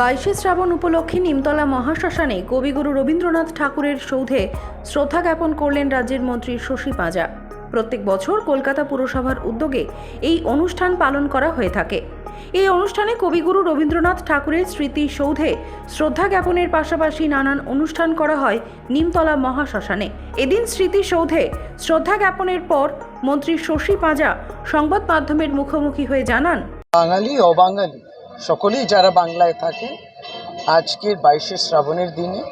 বাইশে শ্রাবণ উপলক্ষে নিমতলা মহাশ্মশানে কবিগুরু রবীন্দ্রনাথ ঠাকুরের সৌধে শ্রদ্ধা জ্ঞাপন করলেন রাজ্যের মন্ত্রী শশী পাঁজা। প্রত্যেক বছর কলকাতা পুরসভার উদ্যোগে এই অনুষ্ঠান পালন করা হয়ে থাকে। এই অনুষ্ঠানে কবিগুরু রবীন্দ্রনাথ ঠাকুরের স্মৃতি সৌধে শ্রদ্ধা জ্ঞাপনের পাশাপাশি নানান অনুষ্ঠান করা হয় নিমতলা মহাশ্মশানে। এদিন স্মৃতি সৌধে শ্রদ্ধা জ্ঞাপনের পর মন্ত্রী শশী পাঁজা সংবাদ মাধ্যমের মুখোমুখি হয়ে জানান, বাঙালি, অবাঙালি। সকলেই যারা বাংলায় থাকে আজকের বাইশে শ্রাবণের দিনে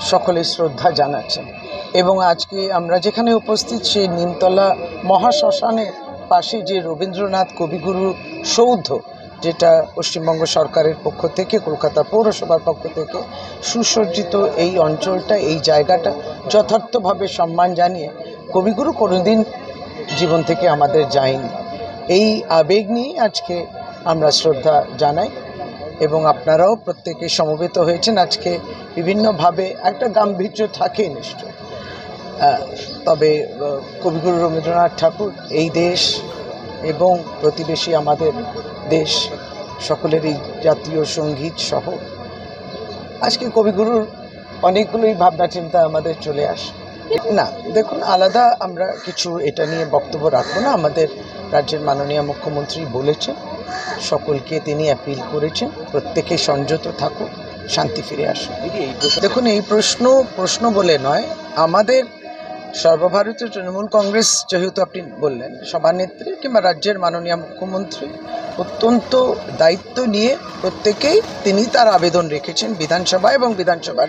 সকলে শ্রদ্ধা জানাচ্ছেন। এবং আজকে আমরা যেখানে উপস্থিত, সেই নিমতলা মহাশ্মশানের পাশে যে রবীন্দ্রনাথ কবিগুরু সৌধ, যেটা পশ্চিমবঙ্গ সরকারের পক্ষ থেকে, কলকাতা পৌরসভার পক্ষ থেকে সুসজ্জিত এই অঞ্চলটা, এই জায়গাটা যথার্থভাবে সম্মান জানিয়ে কবিগুরু কোনোদিন জীবন থেকে আমাদের যায়নি। এই আবেগ নিয়ে আজকে আমরা শ্রদ্ধা জানাই এবং আপনারাও প্রত্যেকে সমবেত হয়েছেন। আজকে বিভিন্নভাবে একটা গাম্ভীর্য থাকে নিশ্চয়। তবে কবিগুরু রবীন্দ্রনাথ ঠাকুর এই দেশ এবং প্রতিবেশী আমাদের দেশ, সকলেরই জাতীয় সংগীত সহ। আজকে কবিগুরুর অনেকগুলোই ভাবনা চিন্তা আমাদের চলে আসে। না, দেখুন, আলাদা আমরা কিছু এটা নিয়ে বক্তব্য রাখব না। আমাদের রাজ্যের মাননীয় মুখ্যমন্ত্রী বলেছেন সকলকে তিনি অ্যাপিল করেছেন। প্রত্যেকে সংযত থাকুক, শান্তি ফিরে আসুক। দেখুন, এই প্রশ্ন প্রশ্ন বলে নয়, আমাদের সর্বভারতীয় তৃণমূল কংগ্রেস যেহেতু আপনি বললেন সভানেত্রী কিংবা রাজ্যের মাননীয় মুখ্যমন্ত্রী, অত্যন্ত দায়িত্ব নিয়ে প্রত্যেকেই তিনি তার আবেদন রেখেছেন বিধানসভা এবং বিধানসভার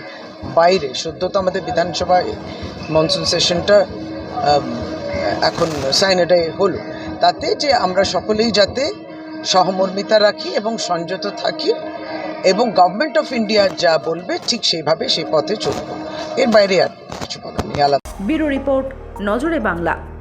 বাইরে। সদ্য তো আমাদের বিধানসভায় মনসুন সেশনটা এখন সাইনেডে হলো। তাতে যে আমরা সকলেই যাতে সহমর্মিতা রাখি এবং সংযত থাকি এবং গভর্নমেন্ট অফ ইন্ডিয়া যা বলবে ঠিক সেইভাবে সেই পথে চলব। এর বাইরে আর কিছু বলার নেই। আলাদা ব্যুরো রিপোর্ট, নজরে বাংলা।